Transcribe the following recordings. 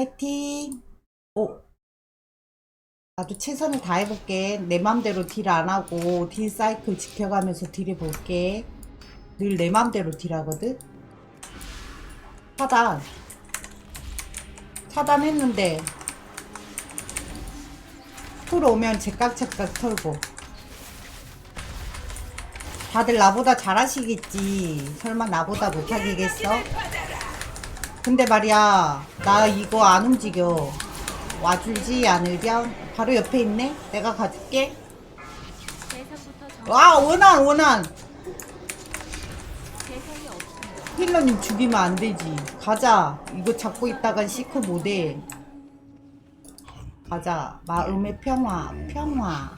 파이팅! 오! 나도 최선을 다해볼게. 내 맘대로 딜 안 하고 딜 사이클 지켜가면서 딜 해 볼게. 늘 내 맘대로 딜하거든? 차단. 차단했는데 풀 오면 제깍제깍 털고 다들 나보다 잘하시겠지. 설마 나보다 못하겠어? 근데 말이야, 나 이거 안 움직여. 와줄지 않으렴. 바로 옆에 있네? 내가 가줄게. 대상부터 정 와, 원한, 원한. 대상이 없습니다. 힐러님 죽이면 안 되지. 가자. 이거 잡고 있다간 시크 못해. 가자. 마음의 평화, 평화.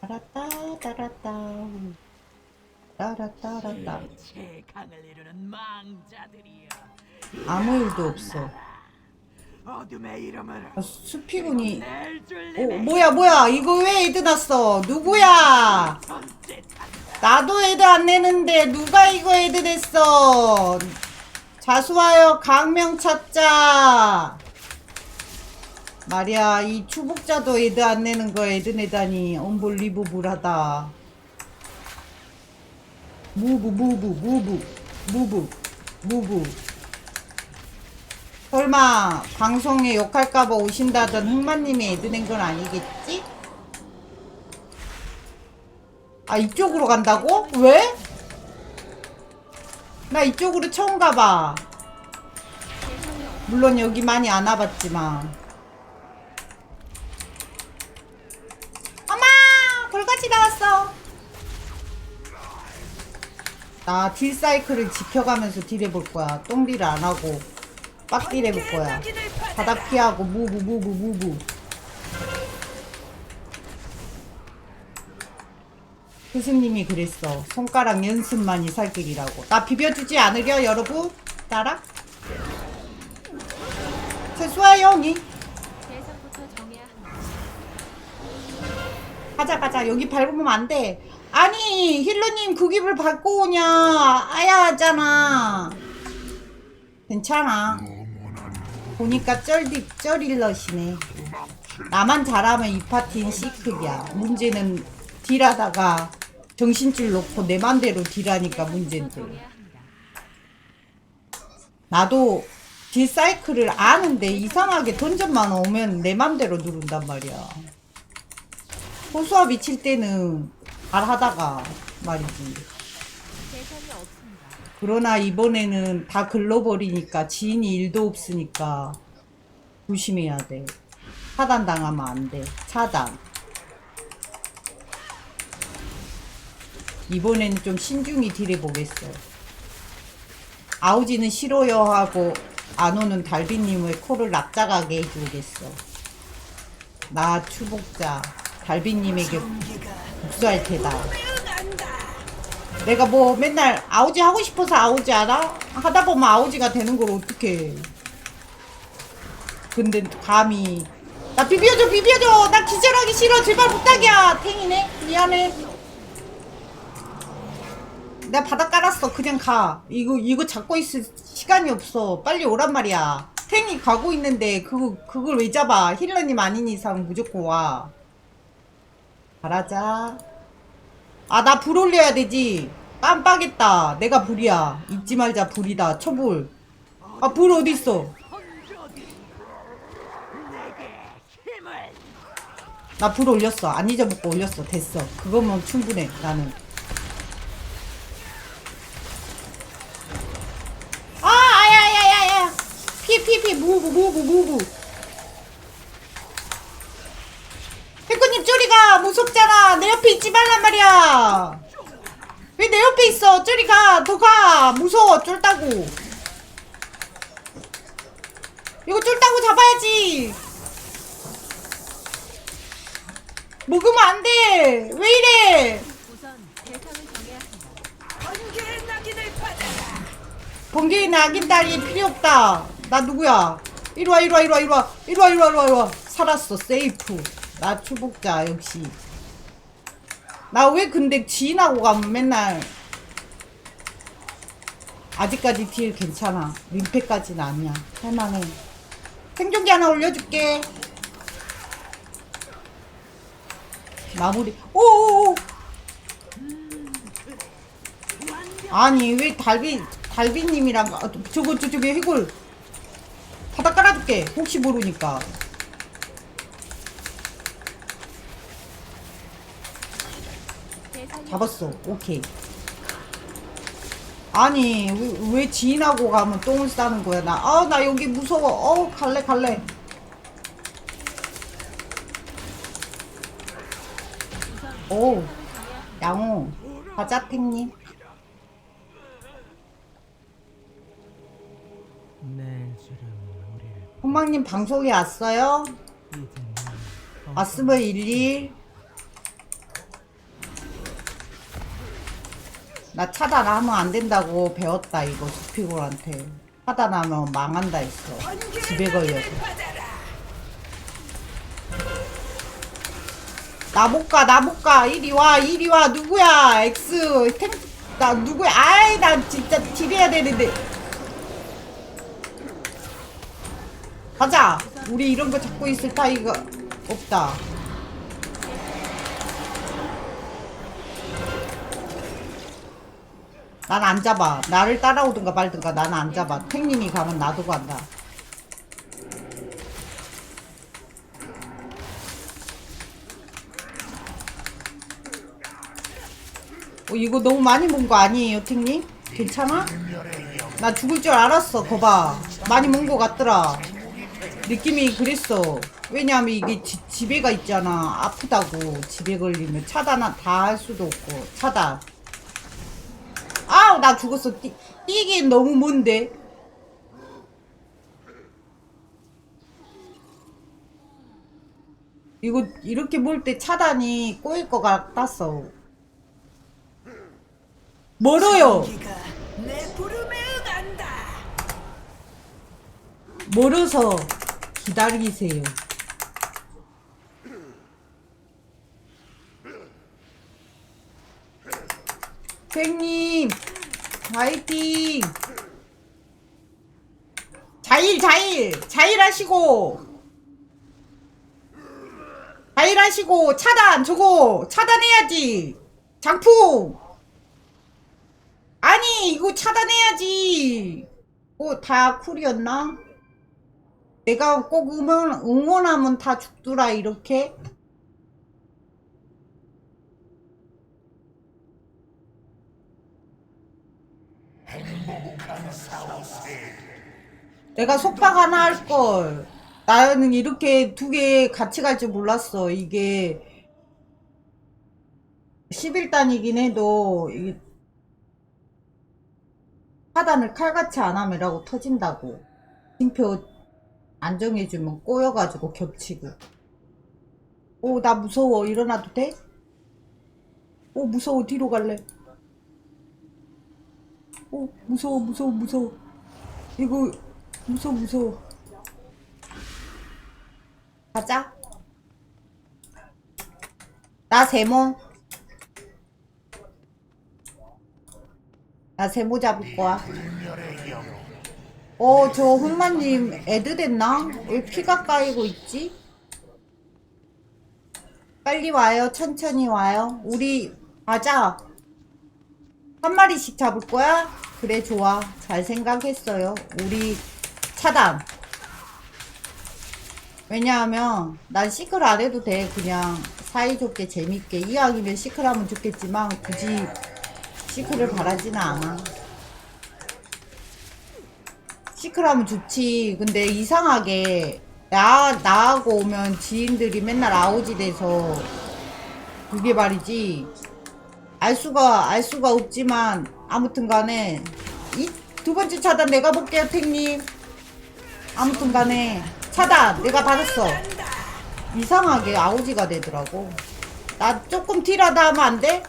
따라따, 따라따. 따라따라따. 최강을 이루는 망자들이여 아무 일도 없어. 어둠의 이름으로 아, 수피군이. 낼 오, 뭐야, 뭐야. 이거 왜 애드 났어? 누구야? 나도 애드 안 내는데 누가 이거 애드 냈어? 자수하여 강명 찾자. 말이야, 이 추복자도 애드 안 내는 거 애드 내다니 언볼리브불하다. 무브 무브 무브 무브 무브 설마 방송에 욕할까봐 오신다던 흑마님이 애드 낸건 아니겠지? 아 이쪽으로 간다고? 왜? 나 이쪽으로 처음 가봐 물론 여기 많이 안 와봤지만 엄마! 돌같이 나왔어 나 딜 사이클을 지켜가면서 딜 해볼 거야. 똥딜을 안 하고 빡 딜 해볼 거야. 바닥 피하고 무브 무브 무브 스승님이 그랬어. 손가락 연습만이 살 길이라고. 나 비벼주지 않으려 여러분? 따라? 세수하여 언니. 가자 가자. 여기 밟으면 안 돼 아니 힐러님 그 집을 밟고 오냐? 아야 하잖아. 괜찮아. 보니까 쩔디 쩔일러시네. 나만 잘하면 이 파티는 시크야. 문제는 딜하다가 정신줄 놓고 내 맘대로 딜하니까 문제인데. 나도 딜 사이클을 아는데 이상하게 던전만 오면 내 맘대로 누른단 말이야. 호수아 미칠 때는 잘 하다가 말이지. 그러나 이번에는 다 글러버리니까 지인이 일도 없으니까 조심해야 돼. 차단 당하면 안 돼. 차단. 이번에는 좀 신중히 딜해보겠어. 아우지는 싫어요 하고 안 오는 달비님의 코를 납작하게 해주겠어. 나 추복자 달비님에게 복수할 테다. 내가 뭐 맨날 아우지 하고 싶어서 아우지 하나? 하다 보면 아우지가 되는 걸 어떡해. 근데 감히. 나 비벼줘 비벼줘. 나 기절하기 싫어. 제발 부탁이야. 탱이네. 미안해. 내가 바닥 깔았어. 그냥 가. 이거 이거 잡고 있을 시간이 없어. 빨리 오란 말이야. 탱이 가고 있는데 그거 그걸 왜 잡아? 힐러님 아닌 이상 무조건 와 잘하자 아 나 불 올려야 되지 깜빡했다 내가 불이야 잊지 말자 불이다 초불 아 불 어딨어 나 불 올렸어. 안 잊어먹고 올렸어. 됐어. 그거면 충분해. 나는. 아, 아야야야야. 피, 피, 피. 무브, 무브, 무브. 백구님 무섭잖아. 내 옆에 있지 말란 말이야. 왜 내 옆에 있어? 쪼리 가. 더 가. 무서워. 쫄다고. 이거 쫄다고 잡아야지. 먹으면 안 돼. 왜 이래? 번개의 낙인 딸이 필요 없다. 나 누구야? 이리 와, 이리 와, 이리 와, 이리 와, 이리 와, 이리 와, 이리 와, 이리 와. 살았어, 세이프. 나 추복자 역시. 나 왜 근데 지인하고 가면 맨날 아직까지 딜 괜찮아. 민폐까지는 아니야. 할만해. 생존기 하나 올려줄게. 마무리. 오오오. 아니 왜 달비 달비님이랑 아, 저거 저쪽에 해골 바닥 깔아줄게. 혹시 모르니까. 대상이 잡았어. 오케이. 아니 왜, 왜 지인하고 가면 똥을 싸는 거야 나. 아 나 여기 무서워. 어 갈래 갈래. 오 양호 우리를 홍망님 방송에 왔어요? 왔으면 일일 나 차단하면 안 된다고 배웠다 이거 수피골한테 차단하면 망한다 했어 집에 걸려서 나 못 가, 나 못 가. 이리 와, 이리 와. 누구야? 탱, 나 누구야? 아이, 나 진짜 딜해야 되는데. 가자. 우리 이런 거 잡고 있을 타이가 없다. 난 안 잡아. 나를 따라오든가 말든가 나는 안 잡아. 탱님이 가면 나도 간다. 어, 이거 너무 많이 본 거 아니에요, 탱님? 괜찮아? 나 죽을 줄 알았어, 거봐. 많이 본 거 같더라. 느낌이 그랬어. 왜냐하면 이게 지, 지배가 있잖아. 아프다고. 지배 걸리면 차단 다 할 수도 없고. 차단. 아우, 나 죽었어. 뛰, 뛰긴 너무 먼데. 이거 이렇게 몰때 차단이 꼬일 것 같았어. 멀어요. 멀어서 기다리세요. 선생님, 화이팅! 자일, 자일! 자일 하시고! 자일 하시고, 차단, 저거, 차단해야지! 장풍! 아니, 이거 차단해야지! 어, 다 쿨이었나? 내가 꼭 응원, 응원하면 다 죽더라, 이렇게? 내가 속박 하나 할 걸. 나는 이렇게 두 개 같이 갈 줄 몰랐어. 이게 11단이긴 해도 이게 하단을 칼같이 안 하면라고 터진다고. 징표 안 정해주면 꼬여가지고 겹치고. 오, 나 무서워. 일어나도 돼? 오, 무서워. 뒤로 갈래. 오, 무서워, 무서워, 무서워. 이거, 무서워, 무서워. 가자. 나 세모. 나 세모 잡을 거야. 어, 저 흑마님 애드 됐나? 왜 피가 까이고 있지? 빨리 와요. 천천히 와요. 우리 가자. 한 마리씩 잡을 거야? 그래, 좋아. 잘 생각했어요. 우리 차단. 왜냐하면 난 시클 안 해도 돼. 그냥 사이좋게 재밌게. 이왕이면 시클 하면 좋겠지만 굳이 시클을 바라지는 않아. 시크하면 좋지. 근데 이상하게 나 나하고 오면 지인들이 맨날 아우지 돼서 그게 말이지. 알 수가 알 수가 없지만 아무튼 간에 이 두 번째 차단 내가 볼게요, 탱님. 아무튼 간에 차단 내가 받았어. 이상하게 아우지가 되더라고. 나 조금 티라다 하면 안 돼?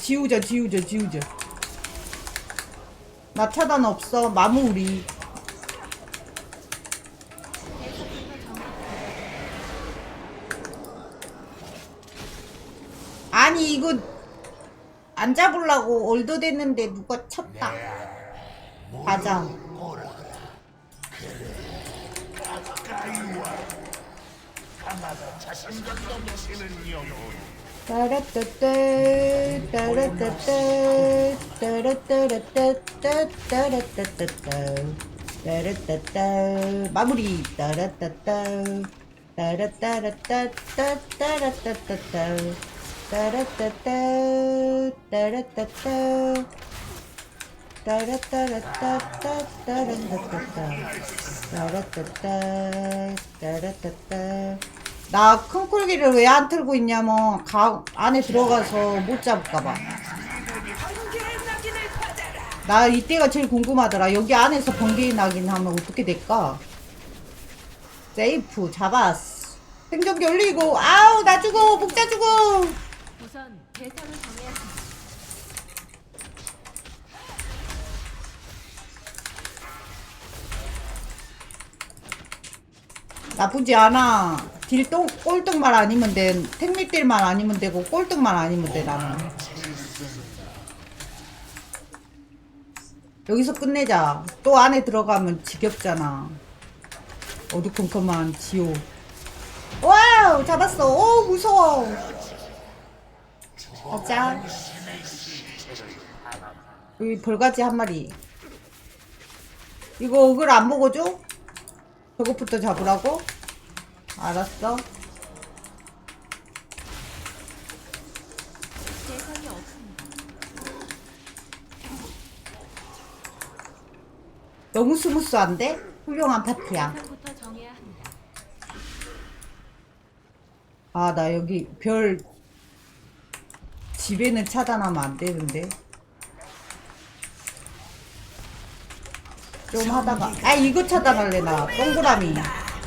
지우자, 지우자, 지우자. 나 차단 없어. 마무리. 아니 이거 안 잡으려고 올도 됐는데 누가 쳤다. 가자. 마무리 따라따따 따라따라따따 따라따따따 따라따따 따라따따 따라따라따따 따라따따따 따라따따 따라따따 나큰 콜기를 왜 안 틀고 있냐면 가 안에 들어가서 못 잡을까봐. 나 이때가 제일 궁금하더라. 여기 안에서 번개 나긴 하면 어떻게 될까? 세이프 잡았어 생존기 올리고. 아우 나 죽어. 목자 죽어. 우선 대상을 정해 나쁘지 않아. 딜똥 꼴등만 아니면 돼. 택미딜만 아니면 되고 꼴등만 아니면 돼 나는. 여기서 끝내자. 또 안에 들어가면 지겹잖아. 어두컴컴한 지옥. 와우 잡았어. 오 무서워. 가자. 여기 벌가지 한 마리. 이거 어글 안 보고 줘? 저것부터 잡으라고? 알았어. 너무 스무스한데? 훌륭한 파티야. 아, 나 여기 별 집에는 차단하면 안 되는데. 좀 하다가 아 이거 차단할래 나. 동그라미.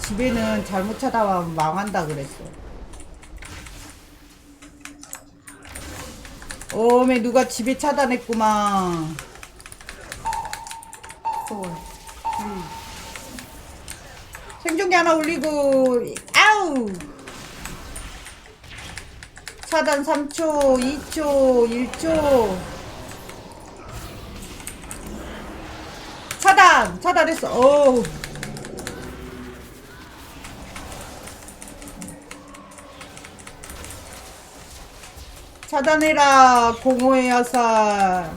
집에는 잘못 차단하면 망한다 그랬어. 어메 누가 집에 차단했구만. 쏠. 음. 생존기 하나 올리고 아우! 차단 3초 2초 1초 차단! 차단했어. 어우. 차단해라. 없는 대상입니다.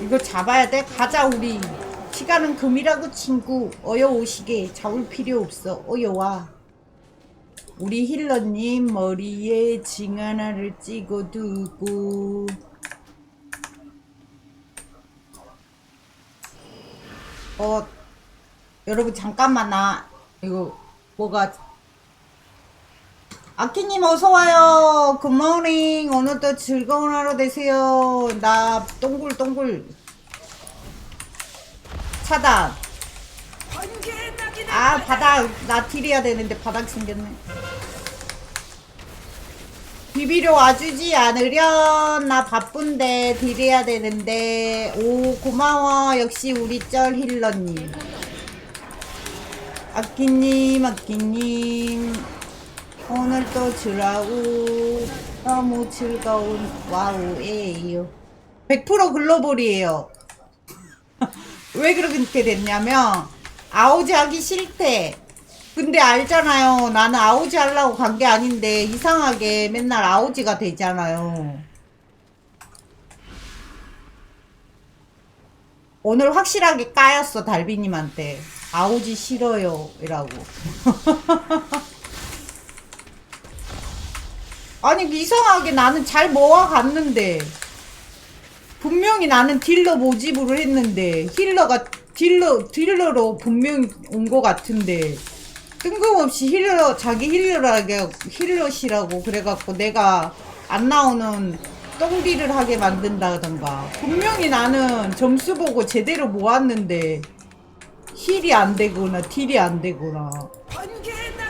이거 잡아야 돼? 가자, 우리. 시간은 금이라고, 친구. 어여 오시게. 잡을 필요 없어. 어여 와. 우리 힐러님 머리에 징 하나를 찍어두고. 어, 여러분, 잠깐만, 나, 이거, 뭐가, 아키님 어서와요. 굿모닝. 오늘도 즐거운 하루 되세요. 나, 동글동글. 차단. 낙인을 아, 바닥. 나 딜해야 되는데 바닥 생겼네. 비비러 와주지 않으련. 나 바쁜데 딜해야 되는데. 오 고마워. 역시 우리 쩔 힐러님. 아끼님 아끼님. 오늘도 즐거우. 너무 즐거운 와우예요. 100% 글로벌이에요. 왜 그렇게 됐냐면 아우지 하기 싫대. 근데 알잖아요. 나는 아우지 하려고 간 게 아닌데 이상하게 맨날 아우지가 되잖아요. 오늘 확실하게 까였어 달비님한테. 아우지 싫어요 이라고. 아니 이상하게 나는 잘 모아갔는데. 분명히 나는 딜러 모집으로 했는데 힐러가 딜러 딜러로 분명히 온것 같은데 뜬금없이 힐러 자기 힐러라게 힐러시라고 그래갖고 내가 안 나오는 똥딜을 하게 만든다던가. 분명히 나는 점수 보고 제대로 모았는데 힐이 안 되거나 딜이 안 되거나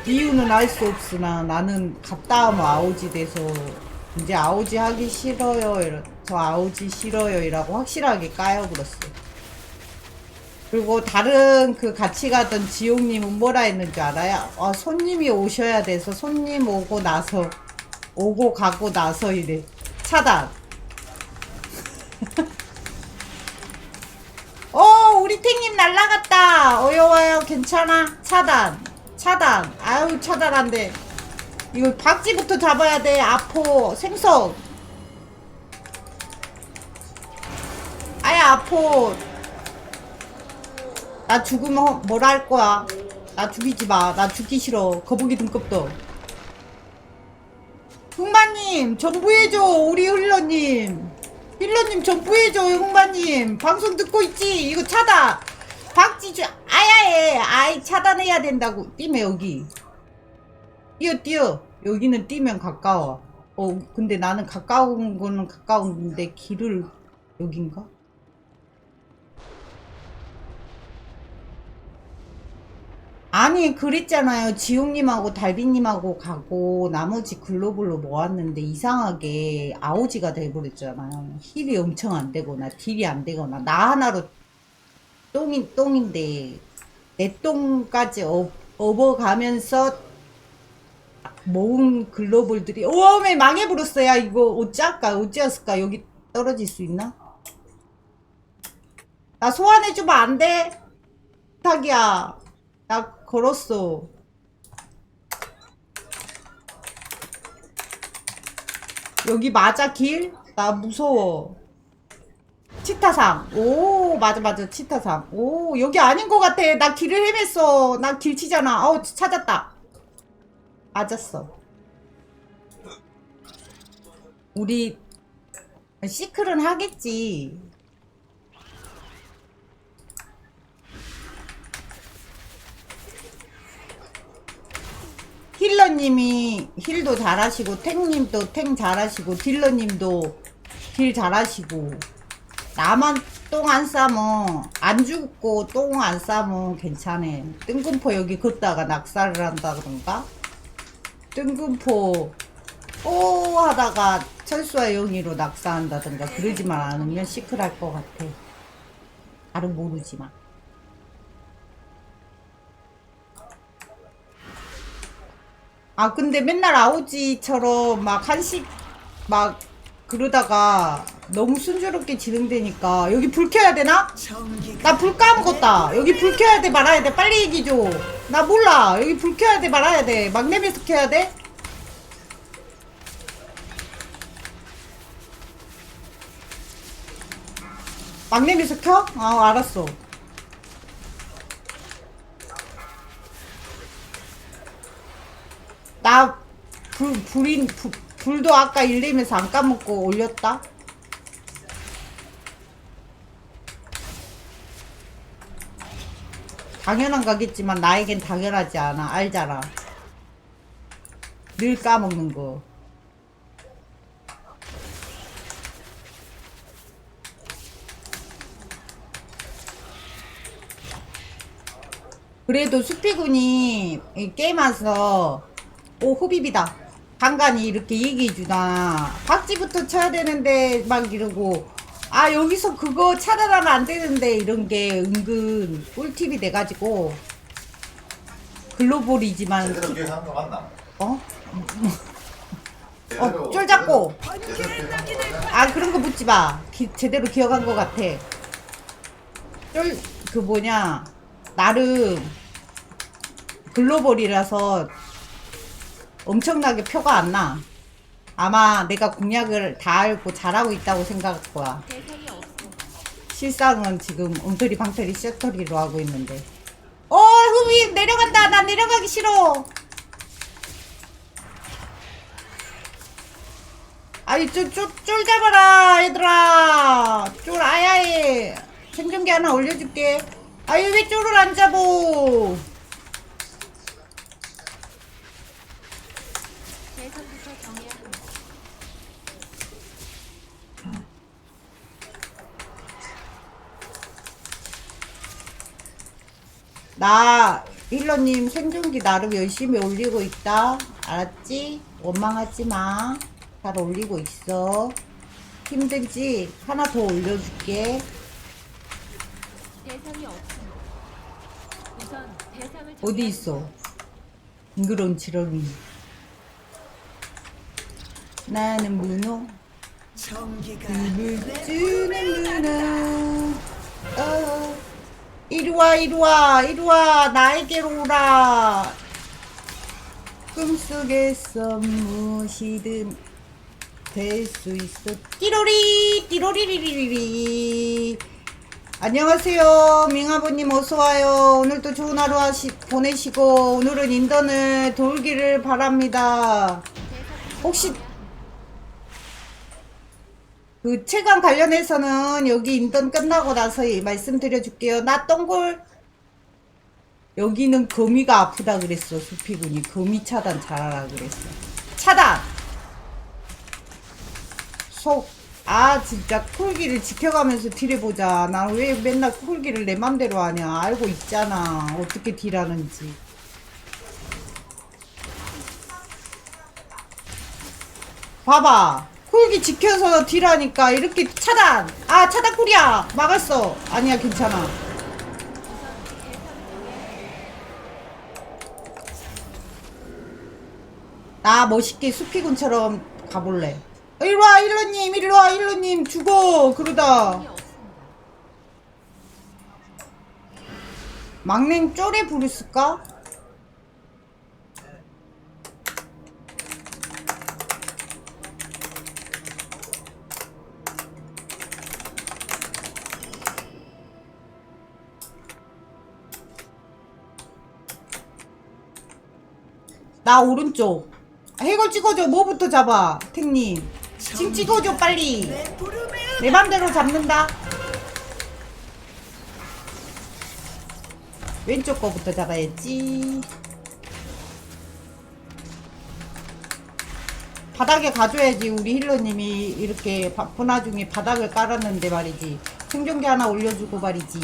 이유는 알 수 없으나 나는 갔다 하면 아우지 돼서 이제 아우지 하기 싫어요. 이러, 저 아우지 싫어요 이라고 확실하게 까여버렸어 그리고 다른 그 같이 가던 지용님은 뭐라 했는 줄 알아요? 어, 손님이 오셔야 돼서 손님 오고 나서 오고 가고 나서 이래 차단. 어 우리 탱님 날라갔다. 어여워요 괜찮아 차단 차단. 아유 차단 안 돼. 이거 박쥐부터 잡아야 돼. 아포 생선. 아야 아포. 나 죽으면 뭐라 할 거야? 나 죽이지 마. 나 죽기 싫어. 거북이 등급도. 흑마님, 전부해줘. 우리 힐러님. 힐러님, 전부해줘요, 흑마님. 방송 듣고 있지? 이거 차단. 박지주, 아야해. 아이, 차단해야 된다고. 뛰면 여기. 뛰어, 뛰어. 여기는 뛰면 가까워. 어, 근데 나는 가까운 거는 가까운데 길을, 여긴가? 아니 그랬잖아요. 지용님하고 달비님하고 가고 나머지 글로벌로 모았는데 이상하게 아오지가 돼버렸잖아요. 힐이 엄청 안 되거나 딜이 안 되거나. 나 하나로 똥인 똥인데 내 똥까지 업, 업어가면서 모은 글로벌들이 오메 망해버렸어요. 야, 이거 어찌할까? 어찌했을까? 여기 떨어질 수 있나? 나 소환해주면 안 돼? 부탁이야. 나 걸었어. 여기 맞아 길? 나 무서워. 치타상. 오 맞아 맞아 치타상. 오 여기 아닌 것 같아. 나 길을 헤맸어. 나 길 치잖아. 어 찾았다. 맞았어. 우리 시클은 하겠지. 힐러님이 힐도 잘하시고 탱님도 탱 잘하시고 딜러님도 딜 잘하시고 나만 똥 안 싸면 안 죽고 똥 안 싸면 괜찮아. 뜬금포 여기 걷다가 낙사를 한다던가? 뜬금포 오 하다가 철수와 영희로 낙사한다던가 그러지만 않으면 시크할 것 같아. 다른 모르지만 아 근데 맨날 아오지처럼 막 한식 막 그러다가 너무 순조롭게 진행되니까 여기 불 켜야 되나? 나 불 까먹었다 여기 불 켜야 돼 말아야 돼 빨리 얘기해줘 나 몰라 여기 불 켜야 돼 말아야 돼 막내면서 켜야 돼? 막내면서 켜? 아 알았어 나 불, 불인, 불, 불도 아까 일리면서 안 까먹고 올렸다? 당연한 거겠지만 나에겐 당연하지 않아. 알잖아. 늘 까먹는 거. 그래도 수피군이 이 게임하서 오 호비비다 간간히 이렇게 얘기해주나 박지부터 쳐야 되는데 막 이러고 아 여기서 그거 차단하면 안 되는데 이런 게 은근 꿀팁이 돼가지고 글로벌이지만 제대로 기억한 거 맞나? 어? 어, 쫄 잡고. 아, 그런 거 묻지 마. 기- 제대로 기억한 것 같아. 쫄, 그 뭐냐. 나름 글로벌이라서 엄청나게 표가 안 나. 아마 내가 공략을 다 알고 잘하고 있다고 생각할 거야. 실상은 지금 엉터리 방터리 셔터리로 하고 있는데. 어, 흠이 내려간다. 나 내려가기 싫어. 아이, 쫄, 쫄, 쫄 잡아라, 얘들아. 쫄 아야해. 생존기 하나 올려줄게. 아유, 왜 쫄을 안 잡어? 대상부터 정해야 합니다. 나 힐러님 생존기 나름 열심히 올리고 있다. 알았지? 원망하지 마. 잘 올리고 있어. 힘들지? 하나 더 올려줄게. 대상이 없습니다. 우선 대상을 어디 있어? 징그러운 지렁이. 나는 문어. 전기가 입을 주는 문어. 어. 이리 와, 이리 와, 이리 와. 나에게로 오라. 꿈속에서 무엇이든 될 수 있어. 띠로리, 띠로리리리리. 안녕하세요. 밍아버님 어서와요. 오늘도 좋은 하루 하시, 보내시고, 오늘은 인턴을 돌기를 바랍니다. 혹시. 그 체감 관련해서는 여기 인턴 끝나고 나서 말씀드려 줄게요. 나 똥골. 여기는 거미가 아프다 그랬어. 수피군이 거미 차단 잘하라 그랬어. 차단. 속. 아 진짜 콜기를 지켜가면서 딜해 보자. 난 왜 맨날 콜기를 내 맘대로 하냐. 알고 있잖아. 어떻게 딜하는지. 봐봐. 콜기 지켜서 딜하니까 이렇게 차단. 아 차단 콜이야. 막았어. 아니야 괜찮아. 나 멋있게 수피군처럼 가볼래. 일로와 일로님 일로와 일로님 죽어 그러다. 막냉 쪼레 부르실까? 나 오른쪽 해골 찍어줘 뭐부터 잡아 탱님 지금 찍어줘 빨리 내 맘대로 잡는다. 왼쪽 거부터 잡아야지. 바닥에 가줘야지 우리 힐러님이 이렇게 바쁜 와중에 바닥을 깔았는데 말이지. 생존기 하나 올려주고 말이지.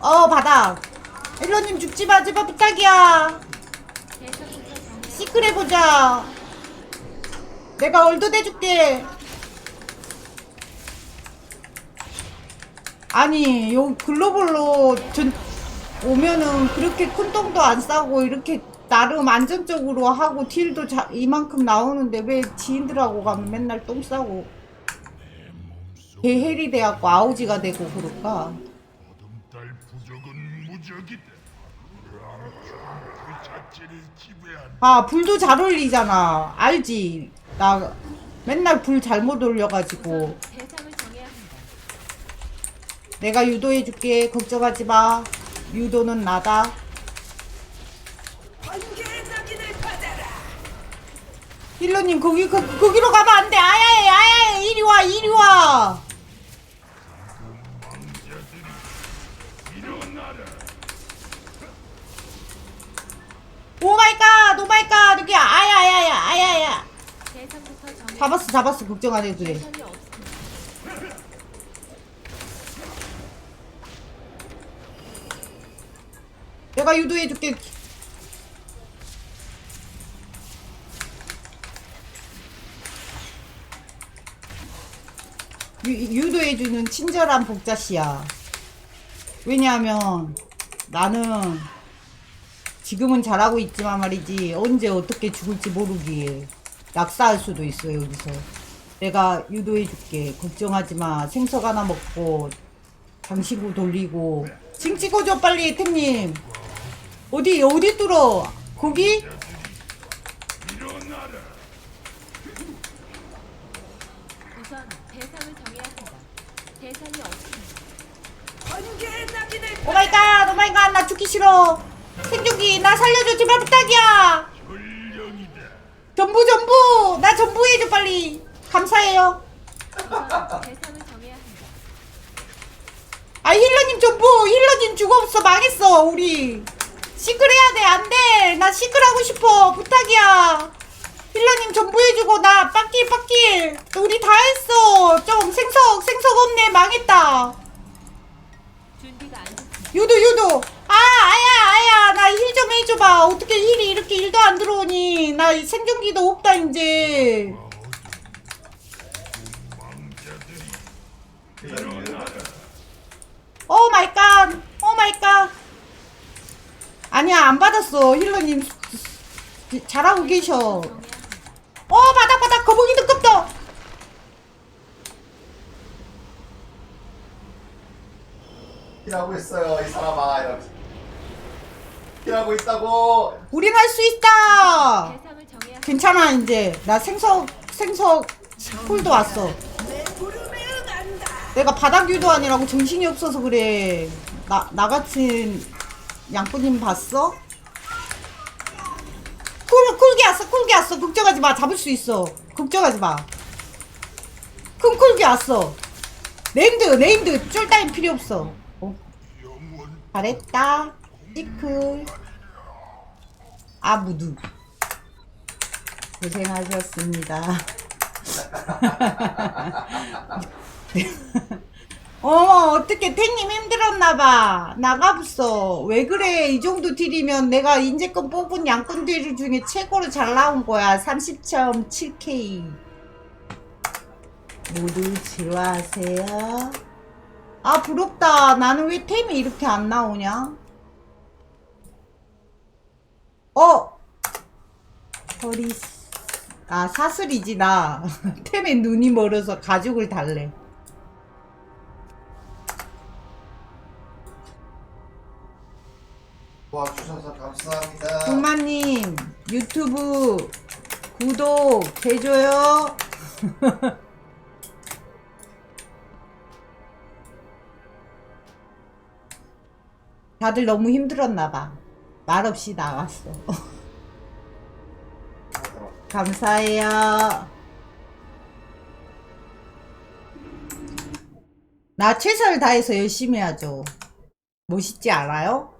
어 바닥. 힐러님 죽지 마 제발 부탁이야. 시크릿 해보자. 내가 얼도 대줄게. 아니, 요 글로벌로 전 오면은 그렇게 큰 똥도 안 싸고 이렇게 나름 안전적으로 하고 딜도 자, 이만큼 나오는데 왜 지인들하고 가면 맨날 똥 싸고 개헬이 돼갖고 아우지가 되고 그럴까? 보름달 부족은 무적이다. 그 자체를 지배한 아, 불도 잘 어울리잖아. 알지? 나 맨날 불 잘못 올려가지고. 내가 유도해줄게. 걱정하지 마. 유도는 나다. 힐러님, 거기, 거, 거기로 가면 안 돼. 아야해, 아야해. 이리 와, 이리 와. 오 마이 갓, 오 마이 갓. 여기, 아야야야, 아야야. 잡았어, 잡았어. 걱정 안 해도 돼. 내가 유도해줄게. 유, 유도해주는 친절한 복자씨야. 왜냐하면 나는 지금은 잘하고 있지만 말이지 언제 어떻게 죽을지 모르기에 낙사할 수도 있어 여기서. 내가 유도해 줄게. 걱정하지 마. 생석 하나 먹고 장시구 돌리고 징 찍어줘 빨리 템님. 어디 어디 뚫어? 거기? 우선 대상을 정해야 합니다. 대상이 없습니다. 번개의 낙인을 오마이갓 오마이갓 나 죽기 싫어. 생존기 나 살려줘 제발 부탁이야. 전부 전부 나 전부 해줘 빨리. 감사해요. 아 힐러님 전부 힐러님 죽었어 망했어 우리. 시클 해야 돼 안돼 나 시클 하고 싶어 부탁이야. 힐러님 전부 해주고 나 빡길 빡길 우리 다 했어 좀 생석 생석 없네 망했다. 유도 유도 아 아야 아야 나힐좀 해줘봐 어떻게 힐이 이렇게 일도 안 들어오니 나 생존기도 없다 이제. 오 마이 갓. 오 마이 갓. 아니야, 안 받았어. 힐러님 잘하고 계셔. 어, 바닥 바닥 거북이 두껍다. 일하고 있어요 이 사람아 이러면서 일하고 있다고 우린 할 수 있다. 대상을 정해야 한다. 괜찮아 이제 나 생석 생석 폴도 왔어. 내. 내가 바닥 유도하느라고 정신이 없어서 그래. 나, 나 같은 양꾼님 봤어? 쿨, 쿨기 왔어, 쿨기 왔어. 걱정하지 마. 잡을 수 있어. 걱정하지 마. 큰 쿨기 왔어. 네임드, 네임드. 쫄 따윈 필요 없어. 어, 잘했다. 시클. 아무두. 고생하셨습니다. 어머 어떻게 탱님 힘들었나봐. 나가봤어. 왜 그래? 이 정도 딜이면 내가 인제껏 뽑은 양꾼 딜 중에 최고로 잘 나온 거야. 30.7k 모두 즐거하세요? 아 부럽다. 나는 왜 템이 이렇게 안 나오냐 어 허리 아 사슬이지 나 템에 눈이 멀어서 가죽을 달래 도와주셔서 감사합니다 동마님 유튜브 구독 해줘요. 다들 너무 힘들었나봐. 말없이 나왔어. 감사해요. 나 최선을 다해서 열심히 하죠. 멋있지 않아요?